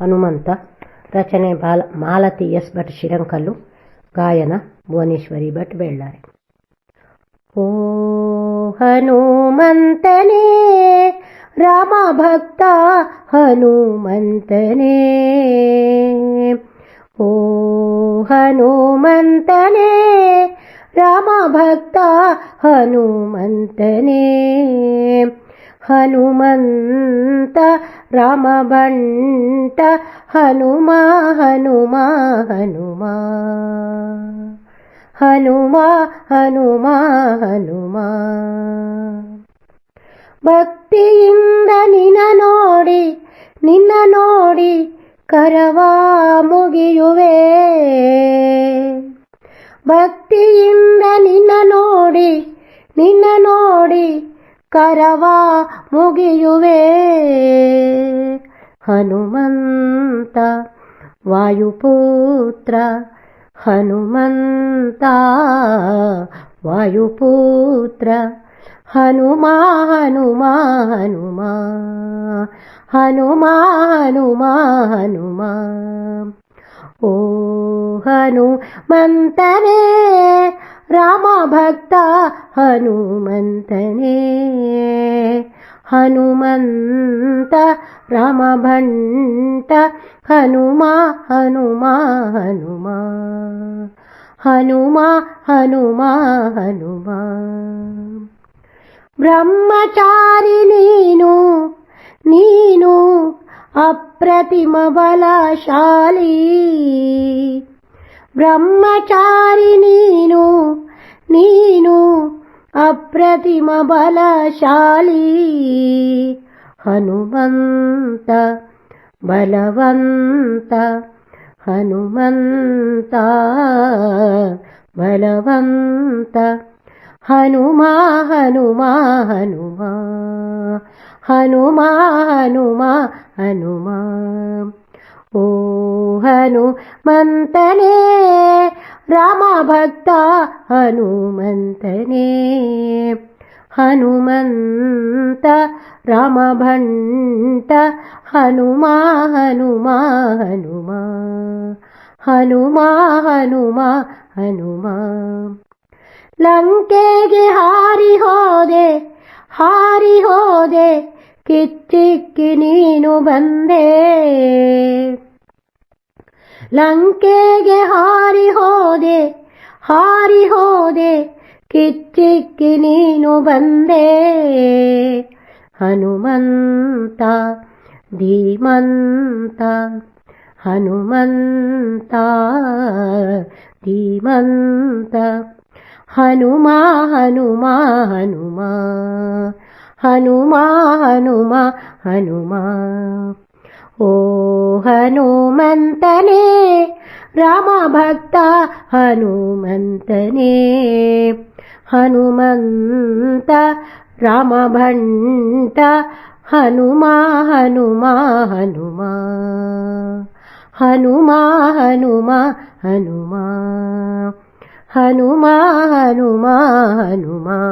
ಹನುಮಂತ ರಚನೆ ಬಾಲ ಮಾಲತಿ ಎಸ್ ಭಟ್ ಶಿರಂಕಲ್ಲು ಗಾಯನ ಭುವನೇಶ್ವರಿ ಭಟ್ ಬೆಳ್ಳಾರೆ ಓ ಹನುಮಂತನೇ ರಾಮ ಭಕ್ತ ಹನುಮಂತನೇ ಓ ಹನುಮಂತನೇ ರಾಮ ಭಕ್ತ ಹನುಮಂತನೇ ಹನುಮಂತ ರಾಮ ಬಂಟ ಹನುಮ ಹನುಮ ಹನುಮ. ಹನುಮ ಹನುಮ ಹನುಮ. ಭಕ್ತಿಯಿಂದ ನಿನ್ನ ನೋಡಿ ನಿನ್ನ ನೋಡಿ ಕರವ ಮುಗಿಯುವೆ. ಭಕ್ತಿಯಿಂದ ಕರವ ಮುಗಿಯುವೆ ಹನುಮಂತ ವಾಯುಪುತ್ರ ಹನುಮಂತ ವಾಯುಪುತ್ರ ಹನುಮ ಹನುಮ ಹನುಮ ಹನುಮ ಹನುಮ ಹನುಮ ಓ ಹನುಮಂತನೇ ರಾಮ ಭಕ್ತ ಹನುಮಂತನೇ ಹನುಮಂತ ರಾಮ ಭಂಟ ಹನುಮ ಹನುಮ ಹನುಮ ಹನುಮ ಹನುಮ ಹನುಮ ಬ್ರಹ್ಮಚಾರಿ ನೀನು ನೀನು ಅಪ್ರತಿಮ ಬಲಶಾಲಿ ಬ್ರಹ್ಮಚಾರಿ ನೀನು ನೀನು ಅಪ್ರತಿಮ ಬಲಶಾಲಿ ಹನುಮಂತ ಬಲವಂತ ಹನುಮಂತ ಬಲವಂತ ಹನುಮ ಹನುಮ ಹನುಮ ಹನುಮ ಹನುಮ ಹನುಮ ಓ ಹನುಮಂತನೇ ರಾಮ ಭಕ್ತ ಹನುಮಂತನೇ ಹನುಮಂತ ರಾಮ ಭಂಟ ಹನುಮ ಹನುಮ ಹನುಮ ಹನುಮ ಹನುಮ ಹನುಮ ಲಂಕೆಗೆ ಹಾರಿ ಹೋದೆ ಹಾರಿ ಹೋದೆ ಕಿಚ್ಚಿಕ್ಕಿ ನೀನು ಬಂದೆ ಲಂಕೆಗೆ ಹಾರಿ ಹೋದೆ ಹಾರಿ ಹೋದೆ ಕಿಚ್ಚಿಕ್ಕಿ ನೀನು ಬಂದೆ. ಹನುಮಂತ, ಧೀಮಂತ ಹನುಮಂತ, ಧೀಮಂತ, ಹನುಮ ಹನುಮ ಹನುಮ ಹನುಮ ಹನುಮ ಹನುಮ. ఓ హనుమంతనే రామభక్త హనుమంతనే. హనుమంత రామభంట హనుమా హనుమా హనుమా. హనుమా హనుమా హనుమా. హనుమా హనుమా హనుమా.